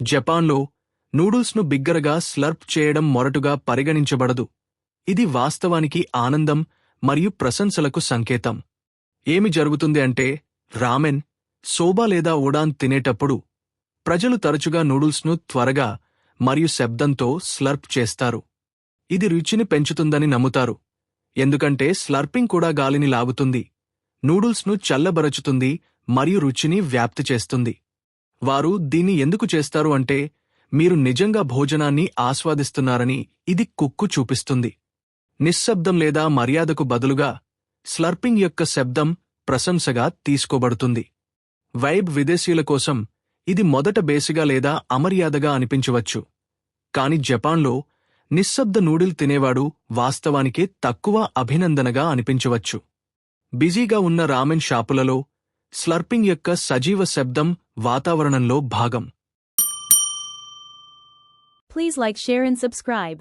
జపాన్లో నూడుల్స్ను బిగ్గరగా స్లర్ప్ చేయడం మొరటుగా పరిగణించబడదు. ఇది వాస్తవానికి ఆనందం మరియు ప్రశంసలకు సంకేతం. ఏమి జరుగుతుంది అంటే రామెన్ సోబా లేదా ఉడాన్ తినేటప్పుడు ప్రజలు తరచుగా నూడుల్స్ను త్వరగా మరియు శబ్దంతో స్లర్ప్ చేస్తారు. ఇది రుచిని పెంచుతుందని నమ్ముతారు. ఎందుకంటే స్లర్పింగ్ కూడా గాలిని లాగుతుంది. నూడుల్స్ను చల్లబరచుతుంది మరియు రుచిని వ్యాప్తి చేస్తుంది. వారు దీన్ని ఎందుకు చేస్తారు అంటే మీరు నిజంగా భోజనాన్ని ఆస్వాదిస్తున్నారని ఇది కుక్కు చూపిస్తుంది. నిశ్శబ్దం లేదా మర్యాదకు బదులుగా స్లర్పింగ్ యొక్క శబ్దం ప్రశంసగా తీసుకోబడుతుంది. వైబ్ విదేశీయుల కోసం ఇది మొదట బేసిగా లేదా అమర్యాదగా అనిపించవచ్చు. కాని జపాన్లో నిశ్శబ్ద నూడిల్ తినేవాడు వాస్తవానికి తక్కువ అభినందనగా అనిపించవచ్చు. బిజీగా ఉన్న రామెన్ షాపులలో స్లర్పింగ్ యొక్క సజీవ శబ్దం వాతావరణంలో భాగం Please like, share, and subscribe.